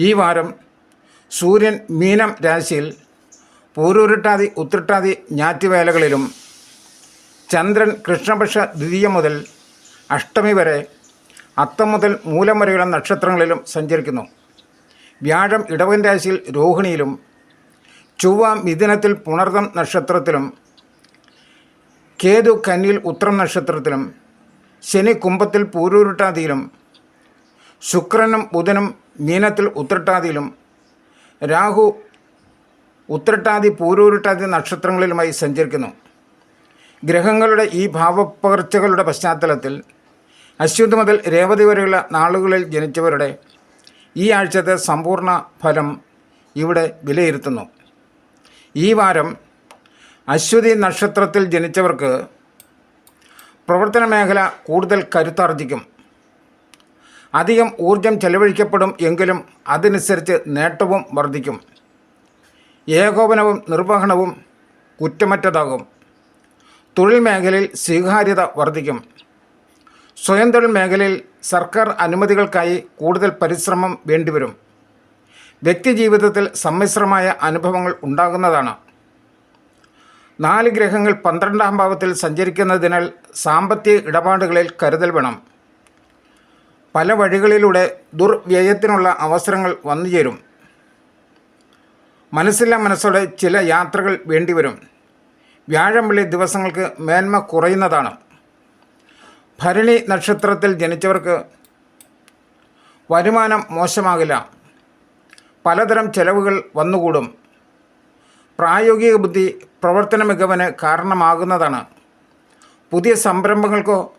ഈ വാരം സൂര്യൻ മീനം രാശിയിൽ പൂരൂരുട്ടാതി ഉത്രട്ടാതി ഞാറ്റുവേലകളിലും ചന്ദ്രൻ കൃഷ്ണപക്ഷ ദ്വിതീയം മുതൽ അഷ്ടമി വരെ അത്തം മുതൽ മൂലം വരെയുള്ള നക്ഷത്രങ്ങളിലും സഞ്ചരിക്കുന്നു. വ്യാഴം ഇടവൻ രാശിയിൽ രോഹിണിയിലും ചൊവ്വ മിഥുനത്തിൽ പുണർതം നക്ഷത്രത്തിലും കേതു കന്നിയിൽ ഉത്രം നക്ഷത്രത്തിലും ശനി കുംഭത്തിൽ പൂരൂരുട്ടാതിയിലും ശുക്രനും ബുധനും മീനത്തിൽ ഉത്രട്ടാതിയിലും രാഹു ഉത്രട്ടാതി പൂരൂരുട്ടാതി നക്ഷത്രങ്ങളിലുമായി സഞ്ചരിക്കുന്നു. ഗ്രഹങ്ങളുടെ ഈ ഭാവപ്പകർച്ചകളുടെ പശ്ചാത്തലത്തിൽ അശ്വതി മുതൽ രേവതി വരെയുള്ള നാളുകളിൽ ജനിച്ചവരുടെ ഈ ആഴ്ചത്തെ സമ്പൂർണ ഫലം ഇവിടെ വിലയിരുത്തുന്നു. ഈ വാരം അശ്വതി നക്ഷത്രത്തിൽ ജനിച്ചവർക്ക് പ്രവർത്തന മേഖല കൂടുതൽ കരുത്താർജിക്കും. അധികം ഊർജം ചെലവഴിക്കപ്പെടും എങ്കിലും അതനുസരിച്ച് നേട്ടവും വർദ്ധിക്കും. ഏകോപനവും നിർവഹണവും കുറ്റമറ്റതാകും. തൊഴിൽ മേഖലയിൽ സ്വീകാര്യത വർദ്ധിക്കും. സ്വയം തൊഴിൽ മേഖലയിൽ സർക്കാർ അനുമതികൾക്കായി കൂടുതൽ പരിശ്രമം വേണ്ടിവരും. വ്യക്തിജീവിതത്തിൽ സമ്മിശ്രമായ അനുഭവങ്ങൾ ഉണ്ടാകുന്നതാണ്. നാല് ഗ്രഹങ്ങൾ പന്ത്രണ്ടാം ഭാവത്തിൽ സഞ്ചരിക്കുന്നതിനാൽ സാമ്പത്തിക ഇടപാടുകളിൽ കരുതൽ വേണം. പല വഴികളിലൂടെ ദുർവ്യയത്തിനുള്ള അവസരങ്ങൾ വന്നുചേരും. മനസ്സില്ല മനസ്സോടെ ചില യാത്രകൾ വേണ്ടിവരും. വ്യാഴം വെള്ളി ദിവസങ്ങൾക്ക് മേന്മ കുറയുന്നതാണ്. ഭരണി നക്ഷത്രത്തിൽ ജനിച്ചവർക്ക് വരുമാനം മോശമാകില്ല. പലതരം ചെലവുകൾ വന്നുകൂടും. പ്രായോഗിക ബുദ്ധി പ്രവർത്തന മികവിന് കാരണമാകുന്നതാണ്. പുതിയ സംരംഭങ്ങൾക്കോ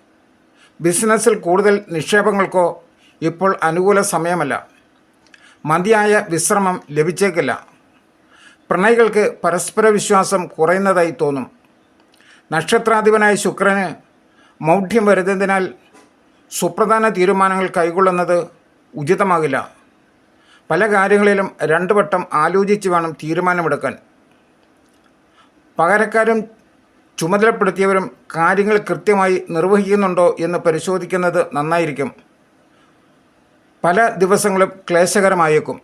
ബിസിനസ്സിൽ കൂടുതൽ നിക്ഷേപങ്ങൾക്കോ ഇപ്പോൾ അനുകൂല സമയമല്ല. മതിയായ വിശ്രമം ലഭിച്ചേക്കില്ല. പ്രണയികൾക്ക് പരസ്പര വിശ്വാസം കുറയുന്നതായി തോന്നും. നക്ഷത്രാധിപനായ ശുക്രന് മൗഢ്യം വരുന്നതിനാൽ സുപ്രധാന തീരുമാനങ്ങൾ കൈക്കൊള്ളുന്നത് ഉചിതമാകില്ല. പല കാര്യങ്ങളിലും രണ്ടു വട്ടം ആലോചിച്ച് വേണം തീരുമാനമെടുക്കാൻ. പകരക്കാരും ചുമതലപ്പെടുത്തിയവരും കാര്യങ്ങൾ കൃത്യമായി നിർവഹിക്കുന്നുണ്ടോ എന്ന് പരിശോധിക്കുന്നത് നന്നായിരിക്കും. പല ദിവസങ്ങളും ക്ലേശകരമായേക്കും.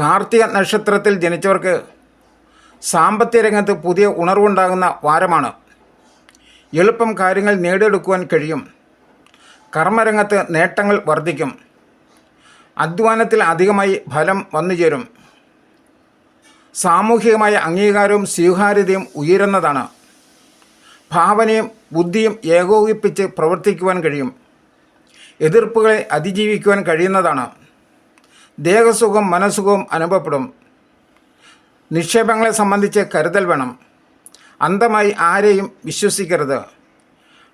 കാർത്തിക നക്ഷത്രത്തിൽ ജനിച്ചവർക്ക് സാമ്പത്തിക രംഗത്ത് പുതിയ ഉണർവുണ്ടാകുന്ന വാരമാണ്. എളുപ്പം കാര്യങ്ങൾ നേടിയെടുക്കുവാൻ കഴിയും. കർമ്മരംഗത്ത് നേട്ടങ്ങൾ വർദ്ധിക്കും. അധ്വാനത്തിൽ അധികമായി ഫലം വന്നുചേരും. സാമൂഹികമായ അംഗീകാരവും സ്വീകാര്യതയും ഉയരുന്നതാണ്. ഭാവനയും ബുദ്ധിയും ഏകോപിപ്പിച്ച് പ്രവർത്തിക്കുവാൻ കഴിയും. എതിർപ്പുകളെ അതിജീവിക്കുവാൻ കഴിയുന്നതാണ്. ദേഹസുഖം മനസ്സുഖവും അനുഭവപ്പെടും. നിക്ഷേപങ്ങളെ സംബന്ധിച്ച് കരുതൽ വേണം. അന്ധമായി ആരെയും വിശ്വസിക്കരുത്.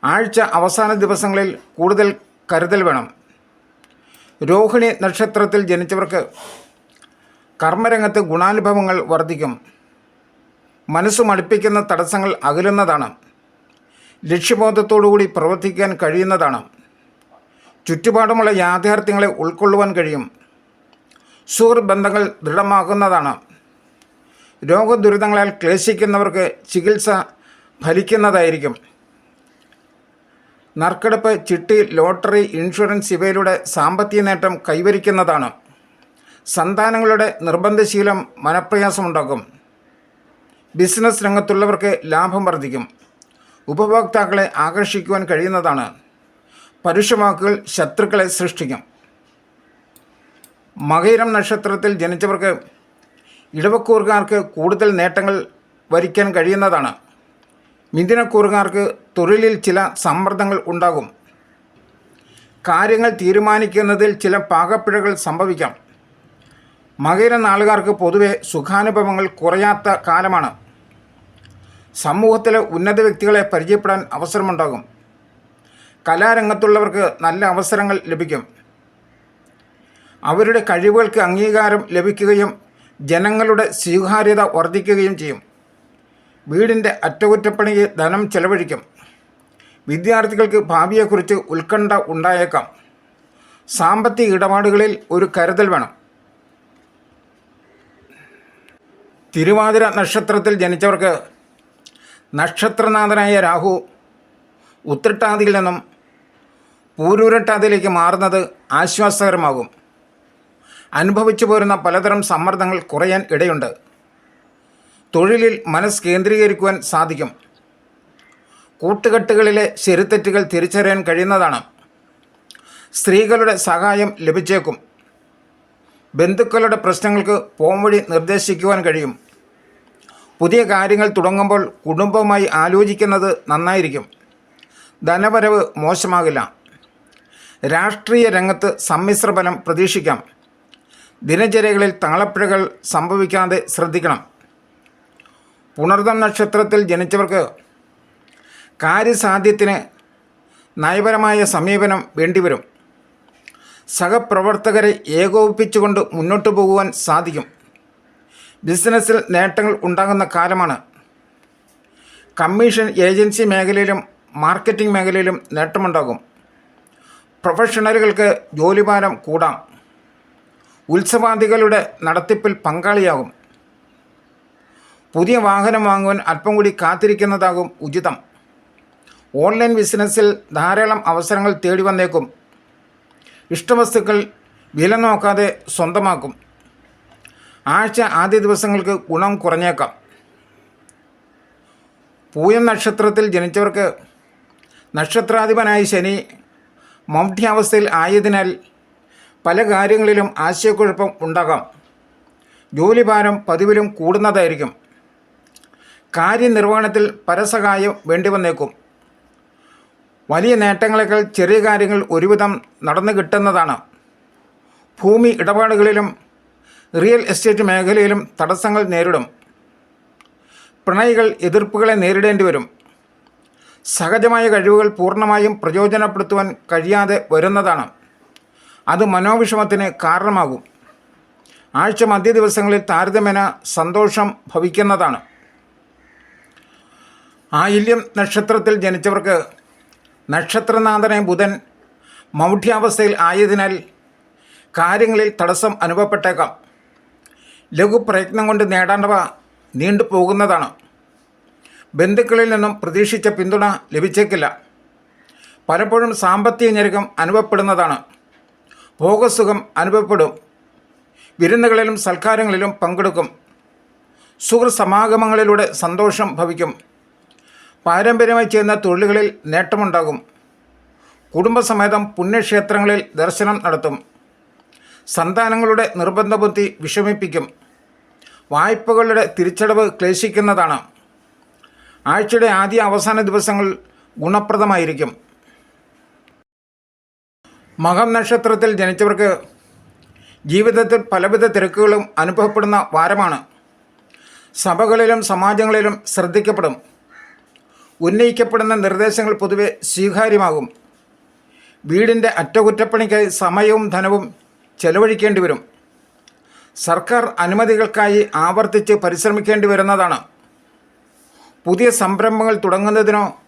ആഴ്ച അവസാന ദിവസങ്ങളിൽ കൂടുതൽ കരുതൽ വേണം. രോഹിണി നക്ഷത്രത്തിൽ ജനിച്ചവർക്ക് കർമ്മരംഗത്ത് ഗുണാനുഭവങ്ങൾ വർദ്ധിക്കും. മനസ്സ് മടുപ്പിക്കുന്ന തടസ്സങ്ങൾ അകലുന്നതാണ്. ലക്ഷ്യബോധത്തോടുകൂടി പ്രവർത്തിക്കാൻ കഴിയുന്നതാണ്. ചുറ്റുപാടുമുള്ള യാഥാർത്ഥ്യങ്ങളെ ഉൾക്കൊള്ളുവാൻ കഴിയും. സുഹൃത്ത് ബന്ധങ്ങൾ ദൃഢമാകുന്നതാണ്. രോഗദുരിതങ്ങളാൽ ക്ലേശിക്കുന്നവർക്ക് ചികിത്സ ഫലിക്കുന്നതായിരിക്കും. നറുക്കെടുപ്പ് ചിട്ടി ലോട്ടറി ഇൻഷുറൻസ് ഇവയിലൂടെ സാമ്പത്തിക നേട്ടം കൈവരിക്കുന്നതാണ്. സന്താനങ്ങളുടെ നിർബന്ധശീലം മനപ്രയാസമുണ്ടാക്കും. ബിസിനസ് രംഗത്തുള്ളവർക്ക് ലാഭം വർദ്ധിക്കും. ഉപഭോക്താക്കളെ ആകർഷിക്കുവാൻ കഴിയുന്നതാണ്. പരുഷവാക്കുകൾ ശത്രുക്കളെ സൃഷ്ടിക്കും. മകയിരം നക്ഷത്രത്തിൽ ജനിച്ചവർക്ക് ഇടവക്കൂറുകാർക്ക് കൂടുതൽ നേട്ടങ്ങൾ വരിക്കാൻ കഴിയുന്നതാണ്. മിഥുനക്കൂറുകാർക്ക് തൊഴിലിൽ ചില സമ്മർദ്ദങ്ങൾ ഉണ്ടാകും. കാര്യങ്ങൾ തീരുമാനിക്കുന്നതിൽ ചില പാകപ്പിഴകൾ സംഭവിക്കാം. മകര ആളുകാർക്ക് പൊതുവെ സുഖാനുഭവങ്ങൾ കുറയാത്ത കാലമാണ്. സമൂഹത്തിലെ ഉന്നത വ്യക്തികളെ പരിചയപ്പെടാൻ അവസരമുണ്ടാകും. കലാരംഗത്തുള്ളവർക്ക് നല്ല അവസരങ്ങൾ ലഭിക്കും. അവരുടെ കഴിവുകൾക്ക് അംഗീകാരം ലഭിക്കുകയും ജനങ്ങളുടെ സ്വീകാര്യത വർദ്ധിക്കുകയും ചെയ്യും. വീടിന്റെ അറ്റകുറ്റപ്പണിക്ക് ധനം ചെലവഴിക്കും. വിദ്യാർത്ഥികൾക്ക് ഭാവിയെക്കുറിച്ച് ഉത്കണ്ഠ ഉണ്ടായേക്കാം. സാമ്പത്തിക ഇടപാടുകളിൽ ഒരു കരുതൽ വേണം. തിരുവാതിര നക്ഷത്രത്തിൽ ജനിച്ചവർക്ക് നക്ഷത്രനാഥനായ രാഹു ഉത്രട്ടാതിയിൽ നിന്നും പൂരൂരട്ടാതിയിലേക്ക് മാറുന്നത് ആശ്വാസകരമാകും. അനുഭവിച്ചു പോരുന്ന പലതരം സമ്മർദ്ദങ്ങൾ കുറയാൻ ഇടയുണ്ട്. തൊഴിലിൽ മനസ്സ് കേന്ദ്രീകരിക്കുവാൻ സാധിക്കും. കൂട്ടുകെട്ടുകളിലെ ശരിത്തെറ്റുകൾ തിരിച്ചറിയാൻ കഴിയുന്നതാണ്. സ്ത്രീകളുടെ സഹായം ലഭിച്ചേക്കും. ബന്ധുക്കളുടെ പ്രശ്നങ്ങൾക്ക് പോംവഴി നിർദ്ദേശിക്കുവാൻ കഴിയും. പുതിയ കാര്യങ്ങൾ തുടങ്ങുമ്പോൾ കുടുംബമായി ആലോചിക്കുന്നത് നന്നായിരിക്കും. ധനവരവ് മോശമാകില്ല. രാഷ്ട്രീയ രംഗത്ത് സമ്മിശ്ര ഫലം പ്രതീക്ഷിക്കാം. ദിനചര്യകളിൽ താളപ്പിഴകൾ സംഭവിക്കാതെ ശ്രദ്ധിക്കണം. പുണർദം നക്ഷത്രത്തിൽ ജനിച്ചവർക്ക് കാര്യസാധ്യത്തിന് നയപരമായ സമീപനം വേണ്ടിവരും. സഹപ്രവർത്തകരെ ഏകോപിപ്പിച്ചുകൊണ്ട് മുന്നോട്ട് പോകുവാൻ സാധിക്കും. ബിസിനസ്സിൽ നേട്ടങ്ങൾ ഉണ്ടാകുന്ന കാലമാണ്. കമ്മീഷൻ ഏജൻസി മേഖലയിലും മാർക്കറ്റിംഗ് മേഖലയിലും നേട്ടമുണ്ടാകും. പ്രൊഫഷണലുകൾക്ക് ജോലിഭാരം കൂടാം. ഉത്സവാദികളുടെ നടത്തിപ്പിൽ പങ്കാളിയാകും. പുതിയ വാഹനം വാങ്ങുവാൻ അല്പം കൂടി കാത്തിരിക്കുന്നതാകും ഉചിതം. ഓൺലൈൻ ബിസിനസ്സിൽ ധാരാളം അവസരങ്ങൾ തേടി വന്നേക്കും ഇഷ്ടവസ്തുക്കൾ വില നോക്കാതെ സ്വന്തമാക്കും. ആഴ്ച ആദ്യ ദിവസങ്ങൾക്ക് ഗുണം കുറഞ്ഞേക്കാം. പൂയം നക്ഷത്രത്തിൽ ജനിച്ചവർക്ക് നക്ഷത്രാധിപനായ ശനി മൗഢ്യാവസ്ഥയിൽ ആയതിനാൽ പല കാര്യങ്ങളിലും ആശയക്കുഴപ്പം ഉണ്ടാകാം. ജോലിഭാരം പതിവിലും കൂടുന്നതായിരിക്കും. കാര്യനിർവഹണത്തിൽ പരസഹായം വേണ്ടി വന്നേക്കും. വലിയ നേട്ടങ്ങളെക്കാൾ ചെറിയ കാര്യങ്ങൾ ഒരുവിധം നടന്നു കിട്ടുന്നതാണ്. ഭൂമി ഇടപാടുകളിലും റിയൽ എസ്റ്റേറ്റ് മേഖലയിലും തടസ്സങ്ങൾ നേരിടും. പ്രണയികൾ എതിർപ്പുകളെ നേരിടേണ്ടി വരും. സഹജമായ കഴിവുകൾ പൂർണമായും പ്രയോജനപ്പെടുത്തുവാൻ കഴിയാതെ വരുന്നതാണ്. അത് മനോവിഷമത്തിന് കാരണമാകും. ആഴ്ച മധ്യ ദിവസങ്ങളിൽ താരതമ്യേന സന്തോഷം ഭവിക്കുന്നതാണ്. ആയില്യം നക്ഷത്രത്തിൽ ജനിച്ചവർക്ക് നക്ഷത്രനാഥനെ ബുധൻ മൗഢ്യാവസ്ഥയിൽ ആയതിനാൽ കാര്യങ്ങളിൽ തടസ്സം അനുഭവപ്പെട്ടേക്കാം. ലഘു പ്രയത്നം കൊണ്ട് നേടേണ്ടവ നീണ്ടു പോകുന്നതാണ്. ബന്ധുക്കളിൽ നിന്നും പ്രതീക്ഷിച്ച പിന്തുണ ലഭിച്ചേക്കില്ല. പലപ്പോഴും സാമ്പത്തിക ഞെരുക്കം അനുഭവപ്പെടുന്നതാണ്. ഭോഗസുഖം അനുഭവപ്പെടും. വിരുന്നുകളിലും സൽക്കാരങ്ങളിലും പങ്കെടുക്കും. സുഹൃത്ത് സമാഗമങ്ങളിലൂടെ സന്തോഷം ഭവിക്കും. പാരമ്പര്യമായി ചെയ്യുന്ന തൊഴിലുകളിൽ നേട്ടമുണ്ടാകും. കുടുംബസമേതം പുണ്യക്ഷേത്രങ്ങളിൽ ദർശനം നടത്തും. സന്താനങ്ങളുടെ നിർബന്ധ ബുദ്ധി വിഷമിപ്പിക്കും. വായ്പകളുടെ തിരിച്ചടവ് ക്ലേശിക്കുന്നതാണ്. ആഴ്ചയുടെ ആദ്യ അവസാന ദിവസങ്ങൾ ഗുണപ്രദമായിരിക്കും. മകം നക്ഷത്രത്തിൽ ജനിച്ചവർക്ക് ജീവിതത്തിൽ പലവിധ തിരക്കുകളും അനുഭവപ്പെടുന്ന വാരമാണ്. സഭകളിലും സമാജങ്ങളിലും ശ്രദ്ധിക്കപ്പെടും. ഉന്നയിക്കപ്പെടുന്ന നിർദ്ദേശങ്ങൾ പൊതുവെ സ്വീകാര്യമാകും. വീടിന്റെ അറ്റകുറ്റപ്പണിക്കായി സമയവും ധനവും ചെലവഴിക്കേണ്ടി വരും. സർക്കാർ അനുമതികൾക്കായി ആവർത്തിച്ച് പരിശ്രമിക്കേണ്ടി വരുന്നതാണ്. പുതിയ സംരംഭങ്ങൾ തുടങ്ങുന്നതിനോ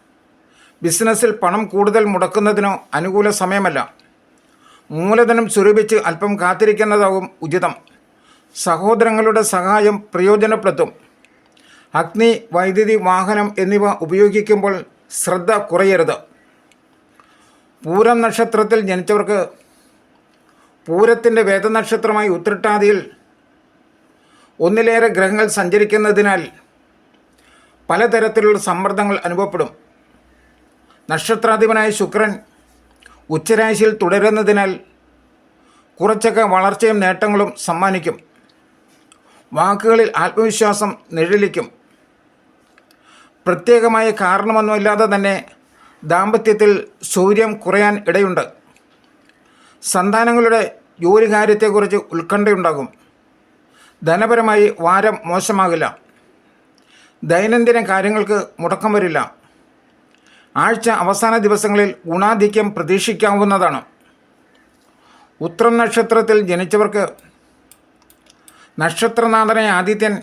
ബിസിനസ്സിൽ പണം കൂടുതൽ മുടക്കുന്നതിനോ അനുകൂല സമയമല്ല. മൂലധനം സ്വരൂപിച്ച് അല്പം കാത്തിരിക്കുന്നതാവും ഉചിതം. സഹോദരങ്ങളുടെ സഹായം പ്രയോജനപ്പെടുത്തും. അഗ്നി വൈദ്യുതി വാഹനം എന്നിവ ഉപയോഗിക്കുമ്പോൾ ശ്രദ്ധ കുറയരുത്. പൂരം നക്ഷത്രത്തിൽ ജനിച്ചവർക്ക് പൂരത്തിന്റെ വേദനക്ഷത്രമായി ഉത്രട്ടാതിയിൽ ഒന്നിലേറെ ഗ്രഹങ്ങൾ സഞ്ചരിക്കുന്നതിനാൽ പലതരത്തിലുള്ള സമ്മർദ്ദങ്ങൾ അനുഭവപ്പെടും. നക്ഷത്രാധിപനായ ശുക്രൻ ഉച്ചരാശിയിൽ തുടരുന്നതിനാൽ കുറച്ചൊക്കെ വളർച്ചയും നേട്ടങ്ങളും സമ്മാനിക്കും. വാക്കുകളിൽ ആത്മവിശ്വാസം നിഴലിക്കും. പ്രത്യേകമായ കാരണമൊന്നുമില്ലാതെ തന്നെ ദാമ്പത്യത്തിൽ സൗര്യം കുറയാൻ ഇടയുണ്ട്. സന്താനങ്ങളുടെ ജോലി കാര്യത്തെക്കുറിച്ച് ഉത്കണ്ഠയുണ്ടാകും. ധനപരമായി വാരം മോശമാകില്ല. ദൈനംദിന കാര്യങ്ങൾക്ക് മുടക്കം വരില്ല. ആഴ്ച അവസാന ദിവസങ്ങളിൽ ഗുണാധിക്യം പ്രതീക്ഷിക്കാവുന്നതാണ്. ഉത്രം നക്ഷത്രത്തിൽ ജനിച്ചവർക്ക് നക്ഷത്രനാഥനെ ആദിത്യൻ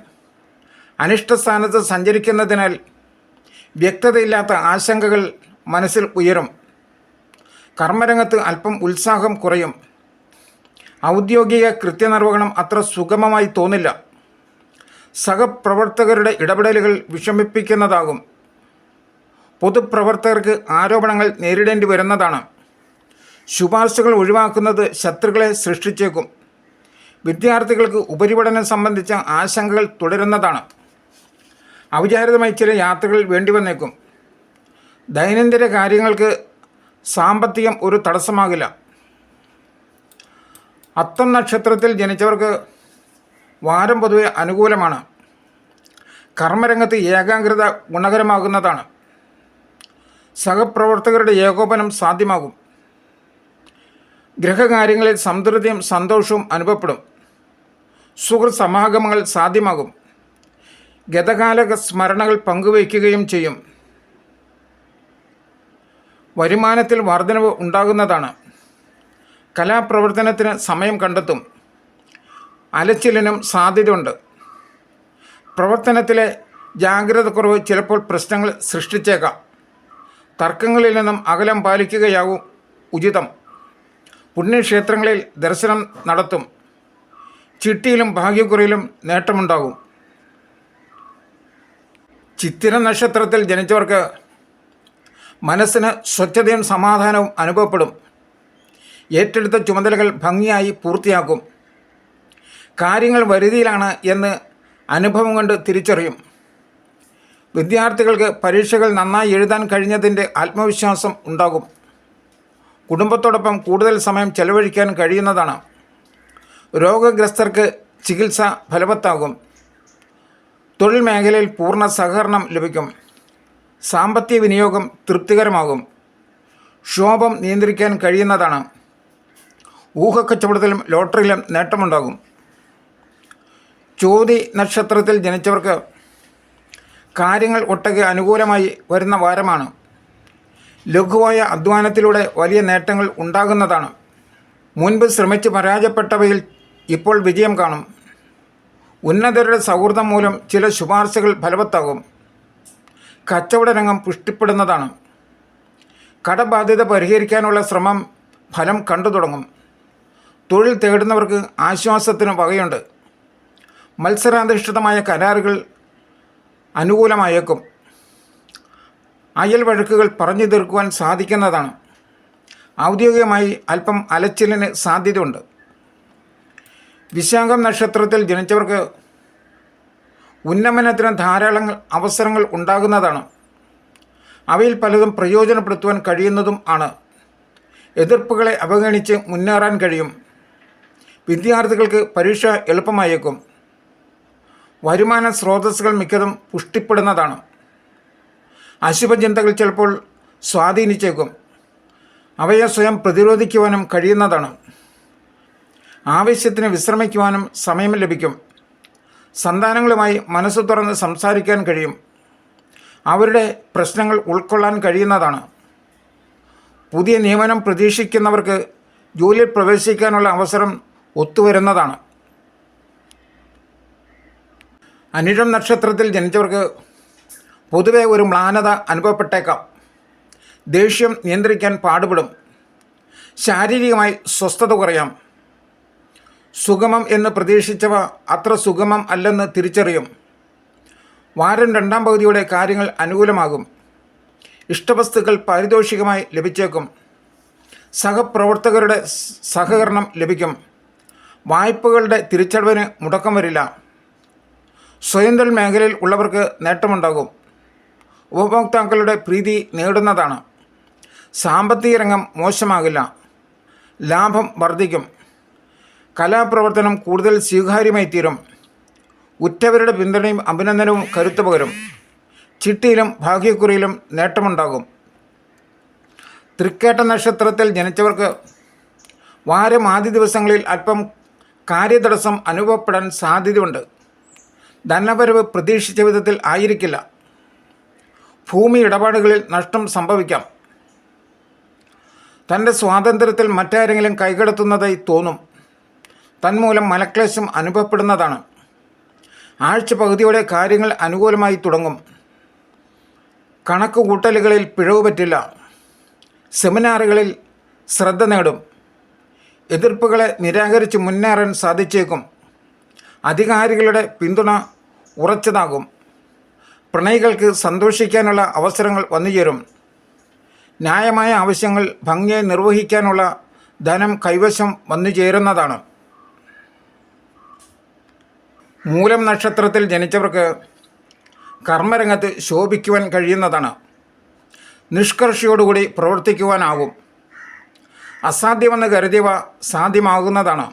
അനിഷ്ടസ്ഥാനത്ത് സഞ്ചരിക്കുന്നതിനാൽ വ്യക്തതയില്ലാത്ത ആശങ്കകൾ മനസ്സിൽ ഉയരും. കർമ്മരംഗത്ത് അല്പം ഉത്സാഹം കുറയും. ഔദ്യോഗിക കൃത്യനിർവഹണം അത്ര സുഗമമായി തോന്നില്ല. സഹപ്രവർത്തകരുടെ ഇടപെടലുകൾ വിഷമിപ്പിക്കുന്നതാകും. പൊതുപ്രവർത്തകർക്ക് ആരോപണങ്ങൾ നേരിടേണ്ടി വരുന്നതാണ്. ശുപാർശകൾ ഒഴിവാക്കുന്നത് ശത്രുക്കളെ സൃഷ്ടിച്ചേക്കും. വിദ്യാർത്ഥികൾക്ക് ഉപരിപഠനം സംബന്ധിച്ച ആശങ്കകൾ തുടരുന്നതാണ്. അവിചാരിതമായി ചില യാത്രകൾ വേണ്ടി വന്നേക്കും. ദൈനംദിന കാര്യങ്ങൾക്ക് സാമ്പത്തികം ഒരു തടസ്സമാകില്ല. അത്തം നക്ഷത്രത്തിൽ ജനിച്ചവർക്ക് വാരം പൊതുവെ അനുകൂലമാണ്. കർമ്മരംഗത്ത് ഏകാഗ്രത ഗുണകരമാകുന്നതാണ്. സഹപ്രവർത്തകരുടെ ഏകോപനം സാധ്യമാകും. ഗ്രഹകാര്യങ്ങളിൽ സംതൃപ്തിയും സന്തോഷവും അനുഭവപ്പെടും. സുഹൃത്ത് സമാഗമങ്ങൾ സാധ്യമാകും. ഗതകാല സ്മരണകൾ പങ്കുവയ്ക്കുകയും ചെയ്യും. വരുമാനത്തിൽ വർധനവ് ഉണ്ടാകുന്നതാണ്. കലാപ്രവർത്തനത്തിന് സമയം കണ്ടെത്തും. അലച്ചിലിനും സാധ്യതയുണ്ട്. പ്രവർത്തനത്തിലെ ജാഗ്രത കുറവ് ചിലപ്പോൾ പ്രശ്നങ്ങൾ സൃഷ്ടിച്ചേക്കാം. തർക്കങ്ങളിൽ നിന്നും അകലം പാലിക്കുകയാവും ഉചിതം. പുണ്യക്ഷേത്രങ്ങളിൽ ദർശനം നടത്തും. ചിട്ടിയിലും ഭാഗ്യക്കുറിയിലും നേട്ടമുണ്ടാകും. ചിത്തിര നക്ഷത്രത്തിൽ ജനിച്ചവർക്ക് മനസ്സിന് സ്വച്ഛതയും സമാധാനവും അനുഭവപ്പെടും. ഏറ്റെടുത്ത ചുമതലകൾ ഭംഗിയായി പൂർത്തിയാക്കും. കാര്യങ്ങൾ വരുതിയിലാണ് എന്ന് അനുഭവം കൊണ്ട് തിരിച്ചറിയും. വിദ്യാർത്ഥികൾക്ക് പരീക്ഷകൾ നന്നായി എഴുതാൻ കഴിഞ്ഞതിന്റെ ആത്മവിശ്വാസം ഉണ്ടാകും. കുടുംബത്തോടൊപ്പം കൂടുതൽ സമയം ചെലവഴിക്കാൻ കഴിയുന്നതാണ്. രോഗഗ്രസ്തർക്ക് ചികിത്സ ഫലവത്താകും. തൊഴിൽ മേഖലയിൽ പൂർണ സഹകരണം ലഭിക്കും. സാമ്പത്തിക വിനിയോഗം തൃപ്തികരമാകും. ക്ഷോഭം നിയന്ത്രിക്കാൻ കഴിയുന്നതാണ്. ഊഹക്കച്ചവടത്തിലും ലോട്ടറിയിലും നേട്ടമുണ്ടാകും. ചോതി നക്ഷത്രത്തിൽ ജനിച്ചവർക്ക് കാര്യങ്ങൾ ഒട്ടകെ അനുകൂലമായി വരുന്ന വാരമാണ്. ലഘുവായ അധ്വാനത്തിലൂടെ വലിയ നേട്ടങ്ങൾ ഉണ്ടാകുന്നതാണ്. മുൻപ് ശ്രമിച്ച് പരാജയപ്പെട്ടവയിൽ ഇപ്പോൾ വിജയം കാണും. ഉന്നതരുടെ സൗഹൃദം മൂലം ചില ശുപാർശകൾ ഫലവത്താകും. കച്ചവട രംഗം പുഷ്ടിപ്പെടുന്നതാണ്. കടബാധ്യത പരിഹരിക്കാനുള്ള ശ്രമം ഫലം കണ്ടു തുടങ്ങും. തൊഴിൽ തേടുന്നവർക്ക് ആശ്വാസത്തിന് വകയുണ്ട്. മത്സരാധിഷ്ഠിതമായ കരാറുകൾ അനുകൂലമായേക്കും. അയൽ വഴക്കുകൾ പറഞ്ഞു തീർക്കുവാൻ സാധിക്കുന്നതാണ്. ഔദ്യോഗികമായി അല്പം അലച്ചിലിന് സാധ്യതയുണ്ട്. വിശാഖം നക്ഷത്രത്തിൽ ജനിച്ചവർക്ക് ഉന്നമനത്തിന് ധാരാളം അവസരങ്ങൾ ഉണ്ടാകുന്നതാണ്. അവയിൽ പലതും പ്രയോജനപ്പെടുത്തുവാൻ കഴിയുന്നതും ആണ്. എതിർപ്പുകളെ അവഗണിച്ച് മുന്നേറാൻ കഴിയും. വിദ്യാർത്ഥികൾക്ക് പരീക്ഷ എളുപ്പമായേക്കും. വരുമാന സ്രോതസ്സുകൾ മിക്കതും പുഷ്ടിപ്പെടുന്നതാണ്. അശുഭചിന്തകൾ ചിലപ്പോൾ സ്വാധീനിച്ചേക്കും. അവയെ സ്വയം പ്രതിരോധിക്കുവാനും കഴിയുന്നതാണ്. ആവശ്യത്തിന് വിശ്രമിക്കുവാനും സമയം ലഭിക്കും. സന്താനങ്ങളുമായി മനസ്സ് തുറന്ന് സംസാരിക്കാൻ കഴിയും. അവരുടെ പ്രശ്നങ്ങൾ ഉൾക്കൊള്ളാൻ കഴിയുന്നതാണ്. പുതിയ നിയമനം പ്രതീക്ഷിക്കുന്നവർക്ക് ജോലിയിൽ പ്രവേശിക്കാനുള്ള അവസരം ഒത്തുവരുന്നതാണ്. അനിഴം നക്ഷത്രത്തിൽ ജനിച്ചവർക്ക് പൊതുവെ ഒരു മ്ലാനത അനുഭവപ്പെട്ടേക്കാം. ദേഷ്യം നിയന്ത്രിക്കാൻ പാടുപെടും. ശാരീരികമായി സ്വസ്ഥത കുറയാം. സുഗമം എന്ന് പ്രതീക്ഷിച്ചവ അത്ര സുഗമം അല്ലെന്ന് തിരിച്ചറിയും. വാരം രണ്ടാം പകുതിയോടെ കാര്യങ്ങൾ അനുകൂലമാകും. ഇഷ്ടവസ്തുക്കൾ പാരിതോഷികമായി ലഭിച്ചേക്കും. സഹപ്രവർത്തകരുടെ സഹകരണം ലഭിക്കും. വായ്പകളുടെ തിരിച്ചടവിന് മുടക്കം വരില്ല. സ്വയം തൊഴിൽ മേഖലയിൽ ഉള്ളവർക്ക് നേട്ടമുണ്ടാകും. ഉപഭോക്താക്കളുടെ പ്രീതി നേടുന്നതാണ്. സാമ്പത്തിക രംഗം മോശമാകില്ല. ലാഭം വർദ്ധിക്കും. കലാപ്രവർത്തനം കൂടുതൽ സ്വീകാര്യമായി തീരും ഉറ്റവരുടെ പിന്തുണയും അഭിനന്ദനവും കരുത്തു പകരും. ചിട്ടിയിലും ഭാഗ്യക്കുറിയിലും നേട്ടമുണ്ടാകും. തൃക്കേട്ട നക്ഷത്രത്തിൽ ജനിച്ചവർക്ക് വാരം ആദ്യ ദിവസങ്ങളിൽ അല്പം കാര്യതടസ്സം അനുഭവപ്പെടാൻ സാധ്യതയുണ്ട്. ധനവരവ് പ്രതീക്ഷിച്ച വിധത്തിൽ ആയിരിക്കില്ല. ഭൂമി ഇടപാടുകളിൽ നഷ്ടം സംഭവിക്കാം. തന്റെ സ്വാതന്ത്ര്യത്തിൽ മറ്റാരെങ്കിലും കൈകടത്തുന്നതായി തോന്നും. തന്മൂലം മനക്ലേശം അനുഭവപ്പെടുന്നതാണ്. ആഴ്ച പകുതിയോടെ കാര്യങ്ങൾ അനുകൂലമായി തുടങ്ങും. കണക്ക് കൂട്ടലുകളിൽ പിഴവ് പറ്റില്ല. സെമിനാറുകളിൽ ശ്രദ്ധ നേടും. എതിർപ്പുകളെ നിരാകരിച്ച് മുന്നേറാൻ സാധിച്ചേക്കും. അധികാരികളുടെ പിന്തുണ ഉറച്ചതാകും. പ്രണയികൾക്ക് സന്തോഷിക്കാനുള്ള അവസരങ്ങൾ വന്നുചേരും. ന്യായമായ ആവശ്യങ്ങൾ ഭംഗിയായി നിർവഹിക്കാനുള്ള ധനം കൈവശം വന്നു ചേരുന്നതാണ് മൂലം നക്ഷത്രത്തിൽ ജനിച്ചവർക്ക് കർമ്മരംഗത്ത് ശോഭിക്കുവാൻ കഴിയുന്നതാണ്. നിഷ്കർഷയോടുകൂടി പ്രവർത്തിക്കുവാനാകും അസാധ്യമെന്ന് കരുതിയവ സാധ്യമാകുന്നതാണ്.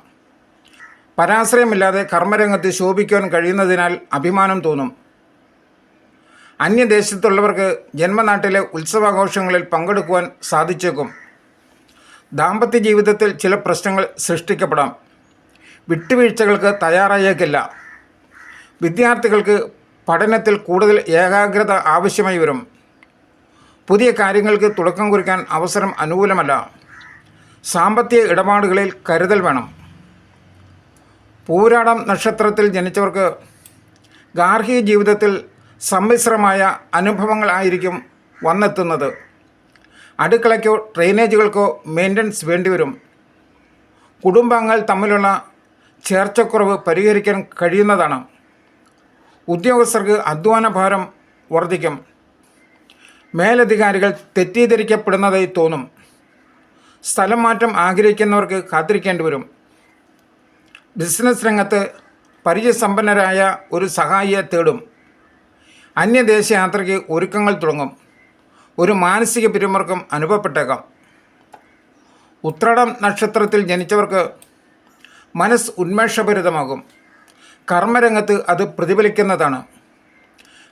പരാശ്രയമില്ലാതെ കർമ്മരംഗത്ത് ശോഭിക്കുവാൻ കഴിയുന്നതിനാൽ അഭിമാനം തോന്നും. അന്യദേശത്തുള്ളവർക്ക് ജന്മനാട്ടിലെ ഉത്സവാഘോഷങ്ങളിൽ പങ്കെടുക്കുവാൻ സാധിച്ചേക്കും. ദാമ്പത്യ ജീവിതത്തിൽ ചില പ്രശ്നങ്ങൾ സൃഷ്ടിക്കപ്പെടാം. വിട്ടുവീഴ്ചകൾക്ക് തയ്യാറായേക്കില്ല. വിദ്യാർത്ഥികൾക്ക് പഠനത്തിൽ കൂടുതൽ ഏകാഗ്രത ആവശ്യമായി വരും. പുതിയ കാര്യങ്ങൾക്ക് തുടക്കം കുറിക്കാൻ അവസരം അനുകൂലമല്ല. സാമ്പത്തിക ഇടപാടുകളിൽ കരുതൽ വേണം. പൂരാടം നക്ഷത്രത്തിൽ ജനിച്ചവർക്ക് ഗാർഹിക ജീവിതത്തിൽ സമ്മിശ്രമായ അനുഭവങ്ങളായിരിക്കും വന്നെത്തുന്നത്. അടുക്കളയ്ക്കോ ഡ്രെയിനേജുകൾക്കോ മെയിന്റനൻസ് വേണ്ടിവരും. കുടുംബാംഗങ്ങൾ തമ്മിലുള്ള ചേർച്ചക്കുറവ് പരിഹരിക്കാൻ കഴിയുന്നതാണ്. ഉദ്യോഗസ്ഥർക്ക് അധ്വാന ഭാരം വർദ്ധിക്കും. മേലധികാരികൾ തെറ്റിദ്ധരിക്കപ്പെടുന്നതായി തോന്നും. സ്ഥലം മാറ്റം ആഗ്രഹിക്കുന്നവർക്ക് കാത്തിരിക്കേണ്ടി വരും. ബിസിനസ് രംഗത്ത് പരിചയസമ്പന്നരായ ഒരു സഹായിയെ തേടും. അന്യദേശ യാത്രയ്ക്ക് ഒരുക്കങ്ങൾ തുടങ്ങും. ഒരു മാനസിക പിരിമുറുക്കം അനുഭവപ്പെട്ടേക്കാം. ഉത്രാടം നക്ഷത്രത്തിൽ ജനിച്ചവർക്ക് മനസ്സ് ഉന്മേഷഭരിതമാകും. കർമ്മരംഗത്ത് അത് പ്രതിഫലിക്കുന്നതാണ്.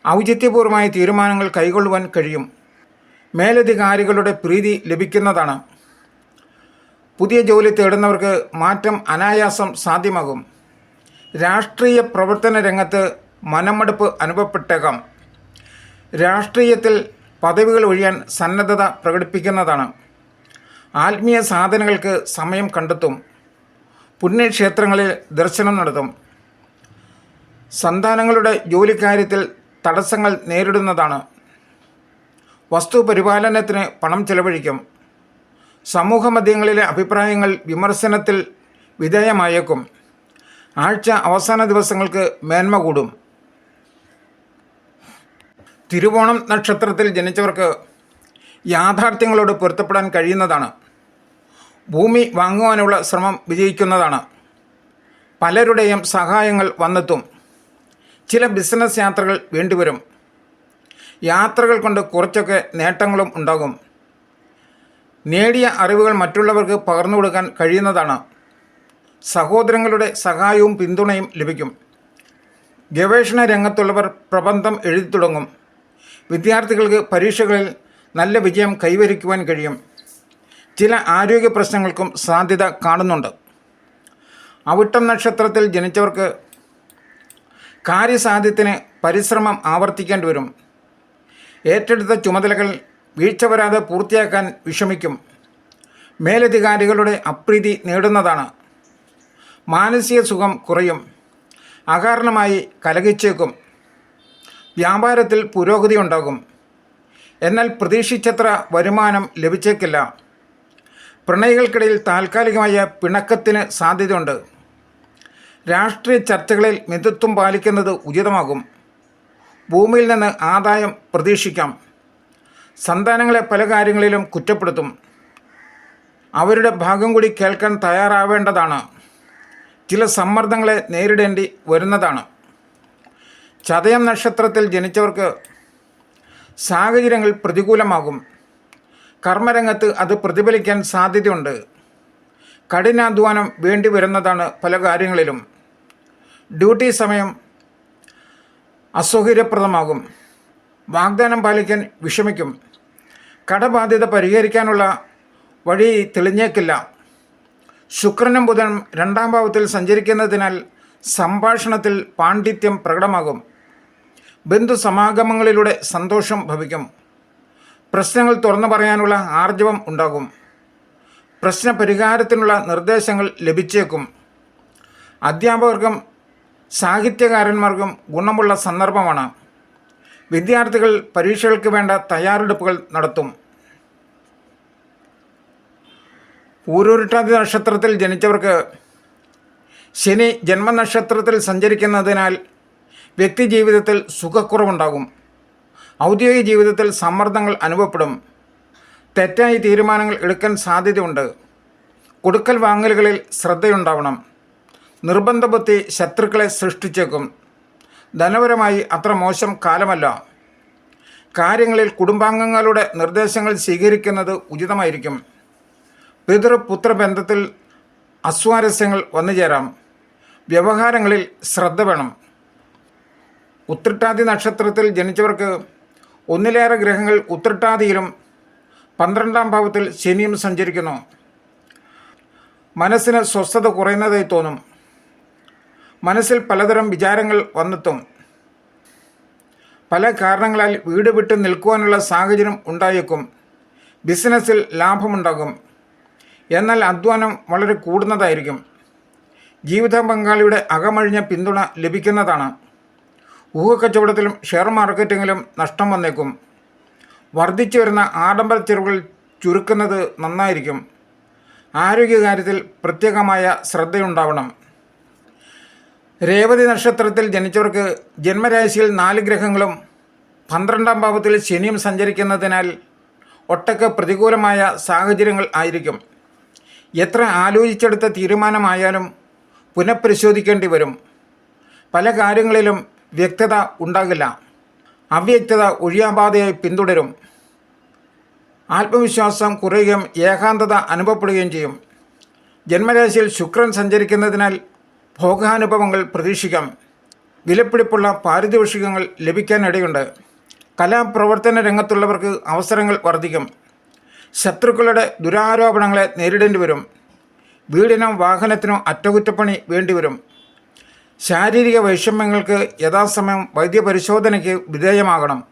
ഔചിത്യപൂർവമായ തീരുമാനങ്ങൾ കൈകൊള്ളുവാൻ കഴിയും. മേലധികാരികളുടെ പ്രീതി ലഭിക്കുന്നതാണ്. പുതിയ ജോലി തേടുന്നവർക്ക് മാറ്റം അനായാസം സാധ്യമാകും. രാഷ്ട്രീയ പ്രവർത്തന രംഗത്ത് മനമടുപ്പ് അനുഭവപ്പെട്ടേക്കാം. രാഷ്ട്രീയത്തിൽ പദവികൾ ഒഴിയാൻ സന്നദ്ധത പ്രകടിപ്പിക്കുന്നതാണ്. ആത്മീയ സാധനങ്ങൾക്ക് സമയം കണ്ടെത്തും. പുണ്യക്ഷേത്രങ്ങളിൽ ദർശനം നടത്തും. സന്താനങ്ങളുടെ ജോലിക്കാര്യത്തിൽ തടസ്സങ്ങൾ നേരിടുന്നതാണ്. വസ്തു പരിപാലനത്തിന് പണം ചെലവഴിക്കും. സമൂഹമധ്യങ്ങളിലെ അഭിപ്രായങ്ങൾ വിമർശനത്തിൽ വിധേയമായേക്കും. ആഴ്ച അവസാന ദിവസങ്ങൾക്ക് മേന്മ കൂടും. തിരുവോണം നക്ഷത്രത്തിൽ ജനിച്ചവർക്ക് യാഥാർത്ഥ്യങ്ങളോട് പൊരുത്തപ്പെടാൻ കഴിയുന്നതാണ്. ഭൂമി വാങ്ങുവാനുള്ള ശ്രമം വിജയിക്കുന്നതാണ്. പലരുടെയും സഹായങ്ങൾ വന്നെത്തും. ചില ബിസിനസ് യാത്രകൾ വേണ്ടിവരും. യാത്രകൾ കൊണ്ട് കുറച്ചൊക്കെ നേട്ടങ്ങളും ഉണ്ടാകും. നേടിയ അറിവുകൾ മറ്റുള്ളവർക്ക് പകർന്നു കൊടുക്കാൻ കഴിയുന്നതാണ്. സഹോദരങ്ങളുടെ സഹായവും പിന്തുണയും ലഭിക്കും. ഗവേഷണ രംഗത്തുള്ളവർ പ്രബന്ധം എഴുതി തുടങ്ങും. വിദ്യാർത്ഥികൾക്ക് പരീക്ഷകളിൽ നല്ല വിജയം കൈവരിക്കുവാൻ കഴിയും. ചില ആരോഗ്യ പ്രശ്നങ്ങൾക്കും സാധ്യത കാണുന്നുണ്ട്. അവിട്ടം നക്ഷത്രത്തിൽ ജനിച്ചവർക്ക് കാര്യസാധ്യത്തിന് പരിശ്രമം ആവർത്തിക്കേണ്ടി വരും. ഏറ്റെടുത്ത ചുമതലകൾ വീഴ്ച വരാതെ പൂർത്തിയാക്കാൻ വിഷമിക്കും. മേലധികാരികളുടെ അപ്രീതി നേടുന്നതാണ്. മാനസിക സുഖം കുറയും. അകാരണമായി കലകിച്ചേക്കും വ്യാപാരത്തിൽ പുരോഗതി ഉണ്ടാകും. എന്നാൽ പ്രതീക്ഷിച്ചത്ര വരുമാനം ലഭിച്ചേക്കില്ല. പ്രണയികൾക്കിടയിൽ താൽക്കാലികമായ പിണക്കത്തിന് സാധ്യതയുണ്ട്. രാഷ്ട്രീയ ചർച്ചകളിൽ മിതത്വം പാലിക്കുന്നത് ഉചിതമാകും. ഭൂമിയിൽ നിന്ന് ആദായം പ്രതീക്ഷിക്കാം. സന്താനങ്ങളെ പല കാര്യങ്ങളിലും കുറ്റപ്പെടുത്തും. അവരുടെ ഭാഗം കൂടി കേൾക്കാൻ തയ്യാറാവേണ്ടതാണ്. ചില സമ്മർദ്ദങ്ങളെ നേരിടേണ്ടി വരുന്നതാണ്. ചതയം നക്ഷത്രത്തിൽ ജനിച്ചവർക്ക് സാഹചര്യങ്ങൾ പ്രതികൂലമാകും. കർമ്മരംഗത്ത് അത് പ്രതിഫലിക്കാൻ സാധ്യതയുണ്ട്. കഠിനാധ്വാനം വേണ്ടി വരുന്നതാണ് പല കാര്യങ്ങളിലും. ഡ്യൂട്ടി സമയം അസൗകര്യപ്രദമാകും. വാഗ്ദാനം പാലിക്കാൻ വിഷമിക്കും. കടബാധ്യത പരിഹരിക്കാനുള്ള വഴി തെളിഞ്ഞേക്കില്ല. ശുക്രനും ബുധനും രണ്ടാം ഭാവത്തിൽ സഞ്ചരിക്കുന്നതിനാൽ സംഭാഷണത്തിൽ പാണ്ഡിത്യം പ്രകടമാകും. ബന്ധുസമാഗമങ്ങളിലൂടെ സന്തോഷം ഭവിക്കും. പ്രശ്നങ്ങൾ തുറന്നു പറയാനുള്ള ആർജവം ഉണ്ടാകും. പ്രശ്നപരിഹാരത്തിനുള്ള നിർദ്ദേശങ്ങൾ ലഭിച്ചേക്കും. അധ്യാപകർക്കും സാഹിത്യകാരന്മാർക്കും ഗുണമുള്ള സന്ദർഭമാണ്. വിദ്യാർത്ഥികൾ പരീക്ഷകൾക്ക് വേണ്ട തയ്യാറെടുപ്പുകൾ നടത്തും. പൂരൂരുട്ടാതി നക്ഷത്രത്തിൽ ജനിച്ചവർക്ക് ശനി ജന്മനക്ഷത്രത്തിൽ സഞ്ചരിക്കുന്നതിനാൽ വ്യക്തി ജീവിതത്തിൽ സുഖക്കുറവുണ്ടാകും. ഔദ്യോഗിക ജീവിതത്തിൽ സമ്മർദ്ദങ്ങൾ അനുഭവപ്പെടും. തെറ്റായ തീരുമാനങ്ങൾ എടുക്കാൻ സാധ്യതയുണ്ട്. കൊടുക്കൽ വാങ്ങലുകളിൽ ശ്രദ്ധയുണ്ടാവണം. നിർബന്ധ ബുദ്ധി ശത്രുക്കളെ സൃഷ്ടിച്ചേക്കും. ധനപരമായി അത്ര മോശം കാലമല്ല. കാര്യങ്ങളിൽ കുടുംബാംഗങ്ങളുടെ നിർദ്ദേശങ്ങൾ സ്വീകരിക്കുന്നത് ഉചിതമായിരിക്കും. പിതൃപുത്ര ബന്ധത്തിൽ അസ്വാരസ്യങ്ങൾ വന്നുചേരാം. വ്യവഹാരങ്ങളിൽ ശ്രദ്ധ വേണം. ഉത്രട്ടാതി നക്ഷത്രത്തിൽ ജനിച്ചവർക്ക് ഒന്നിലേറെ ഗ്രഹങ്ങൾ ഉത്രട്ടാതിയിലും പന്ത്രണ്ടാം ഭാവത്തിൽ ശനിയും സഞ്ചരിക്കുന്നു. മനസ്സിന് സ്വസ്ഥത കുറയുന്നതായി തോന്നും. മനസ്സിൽ പലതരം വിചാരങ്ങൾ വന്നെത്തും. പല കാരണങ്ങളാൽ വീട് വിട്ട് നിൽക്കുവാനുള്ള സാഹചര്യം ഉണ്ടായേക്കും. ബിസിനസ്സിൽ ലാഭമുണ്ടാകും. എന്നാൽ അധ്വാനം വളരെ കൂടുന്നതായിരിക്കും. ജീവിത പങ്കാളിയുടെ അകമഴിഞ്ഞ പിന്തുണ ലഭിക്കുന്നതാണ്. ഊഹക്കച്ചവടത്തിലും ഷെയർ മാർക്കറ്റിങ്ങിലും നഷ്ടം വന്നേക്കും. വർദ്ധിച്ചു വരുന്ന ആഡംബര ചെലവുകൾ ചുരുക്കുന്നത് നന്നായിരിക്കും. ആരോഗ്യകാര്യത്തിൽ പ്രത്യേകമായ ശ്രദ്ധയുണ്ടാവണം. രേവതി നക്ഷത്രത്തിൽ ജനിച്ചവർക്ക് ജന്മരാശിയിൽ നാല് ഗ്രഹങ്ങളും പന്ത്രണ്ടാം ഭാവത്തിൽ ശനിയും സഞ്ചരിക്കുന്നതിനാൽ ഒട്ടൊക്കെ പ്രതികൂലമായ സാഹചര്യങ്ങൾ ആയിരിക്കും. എത്ര ആലോചിച്ചെടുത്ത തീരുമാനമായാലും പുനഃപരിശോധിക്കേണ്ടി വരും. പല കാര്യങ്ങളിലും വ്യക്തത ഉണ്ടാകില്ല. അവ്യക്തത ഒഴിയാബാധയായി പിന്തുടരും. ആത്മവിശ്വാസം കുറയുകയും ഏകാന്തത അനുഭവപ്പെടുകയും ചെയ്യും. ജന്മരാശിയിൽ ശുക്രൻ സഞ്ചരിക്കുന്നതിനാൽ ഭോഗാനുഭവങ്ങൾ പ്രതീക്ഷിക്കാം. വിലപിടിപ്പുള്ള പാരിതോഷികങ്ങൾ ലഭിക്കാനിടയുണ്ട്. കലാപ്രവർത്തന രംഗത്തുള്ളവർക്ക് അവസരങ്ങൾ വർദ്ധിക്കും. ശത്രുക്കളുടെ ദുരാരോപണങ്ങളെ നേരിടേണ്ടി വരും. വീടിനോ വാഹനത്തിനോ അറ്റകുറ്റപ്പണി വേണ്ടിവരും ശാരീരിക വൈഷമ്യങ്ങൾക്ക് യഥാസമയം വൈദ്യപരിശോധനയ്ക്ക് വിധേയമാകണം.